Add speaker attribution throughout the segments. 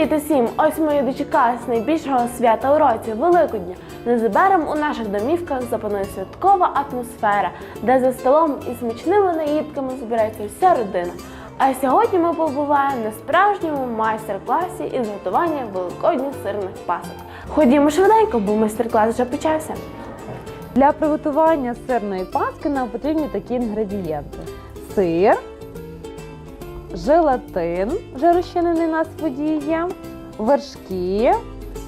Speaker 1: Привіт усім! Ось ми дочекалися найбільшого свята у році Великодня. Незабаром у наших домівках запанує святкова атмосфера, де за столом із смачними наїдками збирається вся родина. А сьогодні ми побуваємо на справжньому майстер-класі із готування великодніх сирних пасок. Ходімо швиденько, бо майстер-клас вже почався.
Speaker 2: Для приготування сирної паски нам потрібні такі інгредієнти: сир, желатин, вже розчинений у нас в вершки.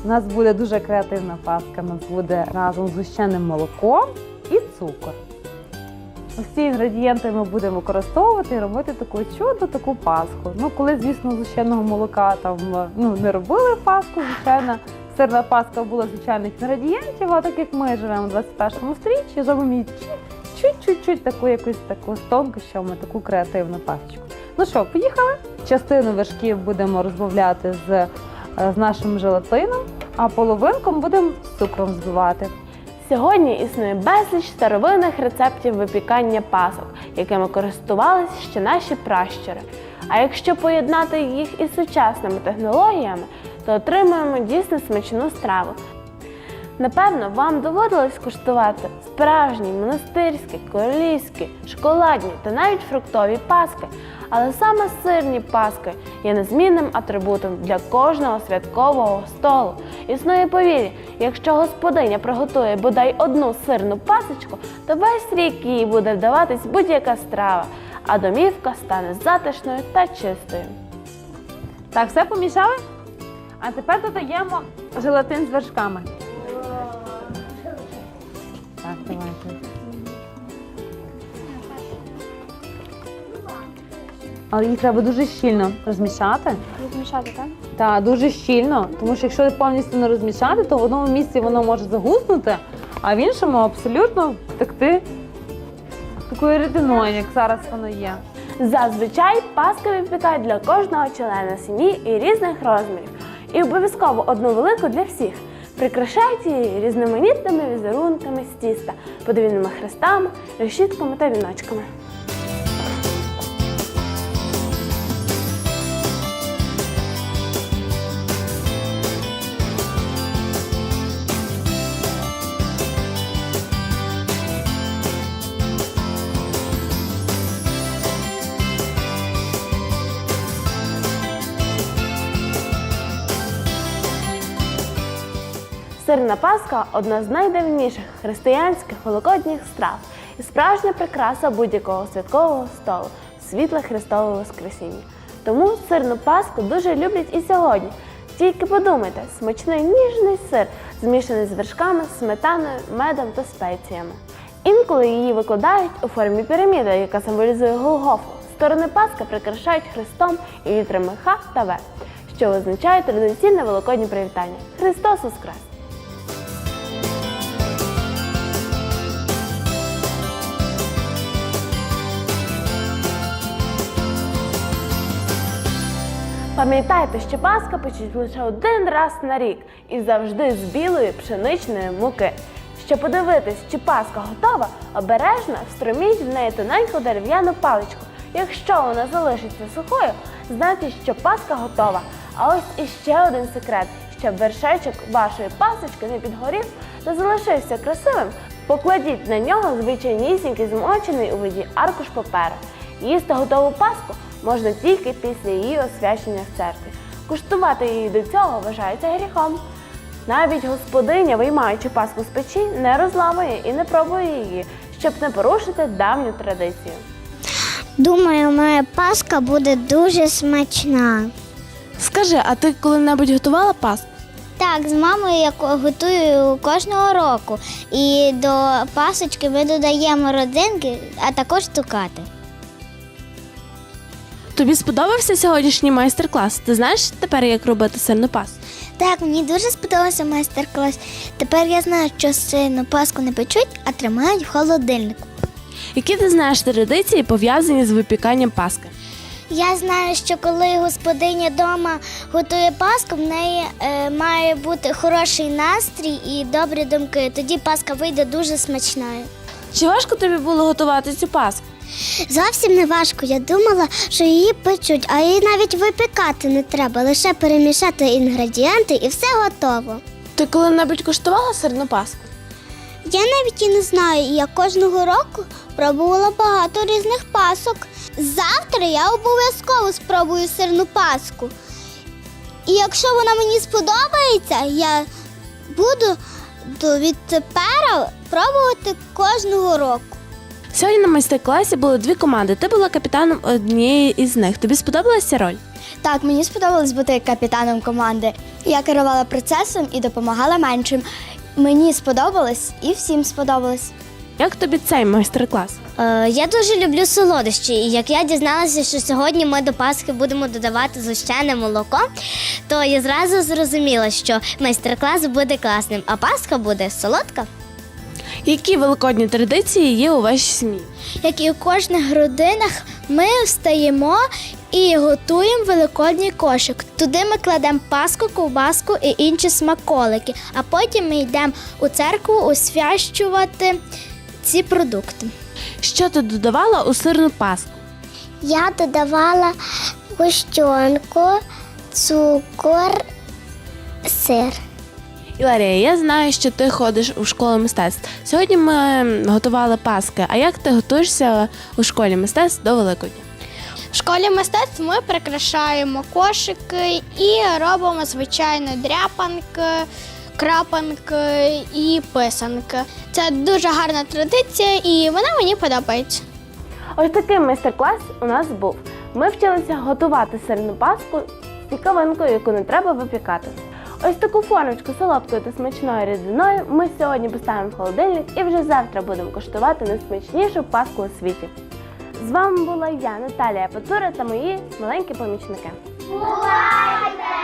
Speaker 2: У нас буде дуже креативна паска, у нас буде разом з гущеним молоком і цукор. Ці інгредієнти ми будемо використовувати і робити таку чудо, таку паску. Ну, коли, звісно, з гущеного молока там ну, не робили паску, звичайно, сирна паска була звичайних інгредієнтів, а так як ми живемо в 21 сторіччі, зробимо її чуть-чуть таку якусь таку тонкощами, таку креативну пасочку. Ну що, поїхали? Частину вершків будемо розбавляти з, е, з нашим желатином, а половинку будемо з цукром збивати.
Speaker 1: Сьогодні існує безліч старовинних рецептів випікання пасок, якими користувалися ще наші пращури. А якщо поєднати їх із сучасними технологіями, то отримаємо дійсно смачну страву. Напевно, вам доводилось куштувати справжні монастирські, королівські, шоколадні та навіть фруктові паски. Але саме сирні паски є незмінним атрибутом для кожного святкового столу. Існує повір'я, якщо господиня приготує бодай одну сирну пасочку, то весь рік їй буде вдаватись будь-яка страва, а домівка стане затишною та чистою.
Speaker 2: Так, все помішали? А тепер додаємо желатин з вершками. Так, давайте. Але їх треба дуже щільно розмішати.
Speaker 3: Розмішати, так?
Speaker 2: Так, дуже щільно, тому що якщо повністю не розмішати, то в одному місці воно може загуснути, а в іншому абсолютно втекти такою рідиною, як зараз воно є.
Speaker 1: Зазвичай паски випікають для кожного члена сім'ї і різних розмірів. І обов'язково одну велику для всіх. Прикрашають її різноманітними візерунками з тіста, подвійними хрестами, решітками та віночками. Сирна паска одна з найдавніших християнських великодніх страв і справжня прикраса будь-якого святкового столу світле Христове Воскресіння. Тому сирну паску дуже люблять і сьогодні. Тільки подумайте, смачний ніжний сир, змішаний з вершками, сметаною, медом та спеціями. Інколи її викладають у формі піраміди, яка символізує Голгофу. Сторони паски прикрашають хрестом і літрами Х та В, що означає традиційне великоднє привітання. Христос Воскрес! Пам'ятайте, що Пасха печуть лише один раз на рік і завжди з білої пшеничної муки. Щоб подивитись, чи Пасха готова, обережно встроміть в неї тоненьку дерев'яну паличку. Якщо вона залишиться сухою, знайте, що Пасха готова. А ось іще один секрет: щоб вершечок вашої пасочки не підгорів та залишився красивим, покладіть на нього звичайнісінький змочений у воді аркуш паперу. Їсти готову паску можна тільки після її освячення в церкві. Куштувати її до цього вважається гріхом. Навіть господиня, виймаючи паску з печі, не розламує і не пробує її, щоб не порушити давню традицію.
Speaker 3: Думаю, моя паска буде дуже смачна.
Speaker 1: Скажи, а ти коли-небудь готувала паску?
Speaker 3: Так, з мамою я готую кожного року. І до пасочки ми додаємо родзинки, а також цукати.
Speaker 1: Тобі сподобався сьогоднішній майстер-клас? Ти знаєш тепер, як робити сирну пасту?
Speaker 3: Так, мені дуже сподобався майстер-клас. Тепер я знаю, що сильно паску не печуть, а тримають в холодильнику.
Speaker 1: Які ти знаєш традиції, пов'язані з випіканням паски?
Speaker 3: Я знаю, що коли господиня вдома готує паску, в неї е, має бути хороший настрій і добрі думки. Тоді паска вийде дуже смачною.
Speaker 1: Чи важко тобі було готувати цю паску?
Speaker 3: Зовсім не важко. Я думала, що її печуть, а її навіть випікати не треба, лише перемішати інгредієнти і все готово.
Speaker 1: Ти коли-небудь куштувала сирну паску?
Speaker 3: Я навіть і не знаю, я кожного року пробувала багато різних пасок. Завтра я обов'язково спробую сирну паску. І якщо вона мені сподобається, я буду до відтепер пробувати кожного року.
Speaker 1: Сьогодні на майстер-класі були дві команди. Ти була капітаном однієї із них. Тобі сподобалася роль?
Speaker 3: Так, мені сподобалось бути капітаном команди. Я керувала процесом і допомагала меншим. Мені сподобалось і всім сподобалось.
Speaker 1: Як тобі цей майстер-клас?
Speaker 3: Е, я дуже люблю солодощі. І як я дізналася, що сьогодні ми до Пасхи будемо додавати згущене молоко, то я зразу зрозуміла, що майстер-клас буде класним, а Пасха буде солодка.
Speaker 1: Які великодні традиції є у вашій сім'ї?
Speaker 3: Як і у кожних родинах, ми встаємо і готуємо великодній кошик. Туди ми кладемо паску, ковбаску і інші смаколики, а потім ми йдемо у церкву освящувати ці продукти.
Speaker 1: Що ти додавала у сирну паску?
Speaker 3: Я додавала гущонку, цукор, сир.
Speaker 1: Іларія, я знаю, що ти ходиш у школу мистецтв. Сьогодні ми готували паски. А як ти готуєшся у школі мистецтв до Великодня?
Speaker 4: В школі мистецтв ми прикрашаємо кошики і робимо звичайно дряпанки, крапанки і писанки. Це дуже гарна традиція, і вона мені подобається.
Speaker 1: Ось такий майстер-клас у нас був. Ми вчилися готувати сирну паску з цікавинкою, яку не треба випікати. Ось таку формочку солодкою та смачною рідиною ми сьогодні поставимо в холодильник і вже завтра будемо коштувати найсмачнішу паску у світі. З вами була я, Наталія Пацура та мої маленькі помічники.
Speaker 3: Бувай!